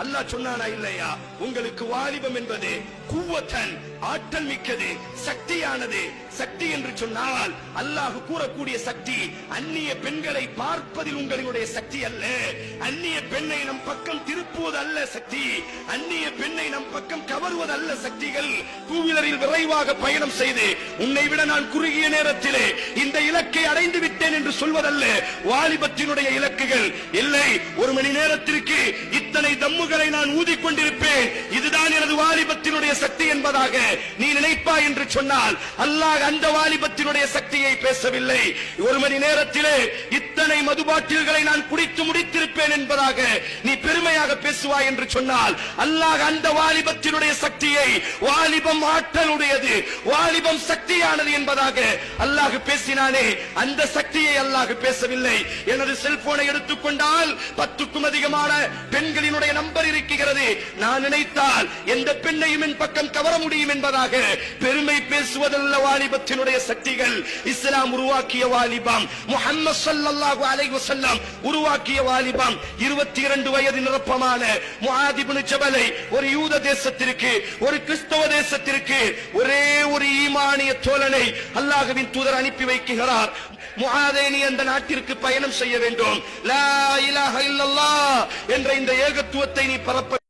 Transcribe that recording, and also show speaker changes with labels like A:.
A: அல்லாஹ் சொன்னானா இல்லையா? உங்களுக்கு வாலிபம் என்பது குவத்தன் ஆற்றல் மிக்கது சக்தியானது. சக்தி என்று சொன்னால் அல்லாஹ் கூறக்கூடிய சக்தி அந்நிய பெண்களை பார்ப்பதில் உங்களுடைய சக்தி அல்ல. அந்நிய பெண்ணை நம் பக்கம் திருப்புவது அல்ல சக்தி. அந்நிய பெண்ணை நம் பக்கம் கவருவது அல்ல சக்திகள். டூவீலரில் விரைவாக பயணம் செய்து உன்னை விட நான் குறுகிய நேரத்திலே இந்த இலக்கை அடைந்து விட்டேன் என்று சொல்வதல்ல. வாலிபத்தினுடைய இலக்குகள் இல்லை. ஒரு மணி நேரத்திற்கு இத்தனை தம்முகள் நான் ஊதிக்கொண்டிருப்பேன். இதுதான் எனது வாலிபத்தினுடைய சக்தி என்பதாக நீ நினைப்பா என்று சொன்னால் அல்லாஹ் அந்த வாலிபத்தினுடைய சக்தியை பேசவில்லை. ஒரு மணி நேரத்திலே இத்தனை மதுபாட்டில்களை நான் குடித்து முடித்திருப்பேன் என்பதாக நீ பெருமையாக பேசுவாய் என்று சொன்னால் அல்லாஹ் அந்த வாலிபத்தினுடைய சக்தியை வாலிபம் ஆற்றலுடையது வாலிபம் சக்தியானது என்பதாக அல்லாஹ் பேசினானே அந்த சக்தியை அல்லாஹ் பேசவில்லை. எனது செல்போனை எடுத்துக்கொண்டால் பத்துக்கும் அதிகமான பெண்களினுடைய நம்பர் இருக்கிறது. நான் நினைத்தால் எந்த பெண்ணையும் என் பக்கம் கவர முடியும் என்பதாக பெருமை பேசுவதல்ல வாலிபத்தினுடைய சக்திகள். இஸ்லாம் உருவாக்கிய வாலிபம் முஹம்மது ஸல்லல்லாஹு அலைஹி வஸல்லம் உருவாக்கிய வாலிபம் 22 வயது நிரப்ப முஆத் ஜபலை ஒரு யூத தேசத்திற்கு ஒரு கிறிஸ்தவ தேசத்திற்கு ஒரே ஒரு ஈமானிய தோழனை அல்லாஹுவின் தூதர் அனுப்பி வைக்கிறார். முகாதேனி அந்த நாட்டிற்கு பயணம் செய்ய வேண்டும். லா என்ற இந்த ஏகத்துவத்தை நீ பரப்ப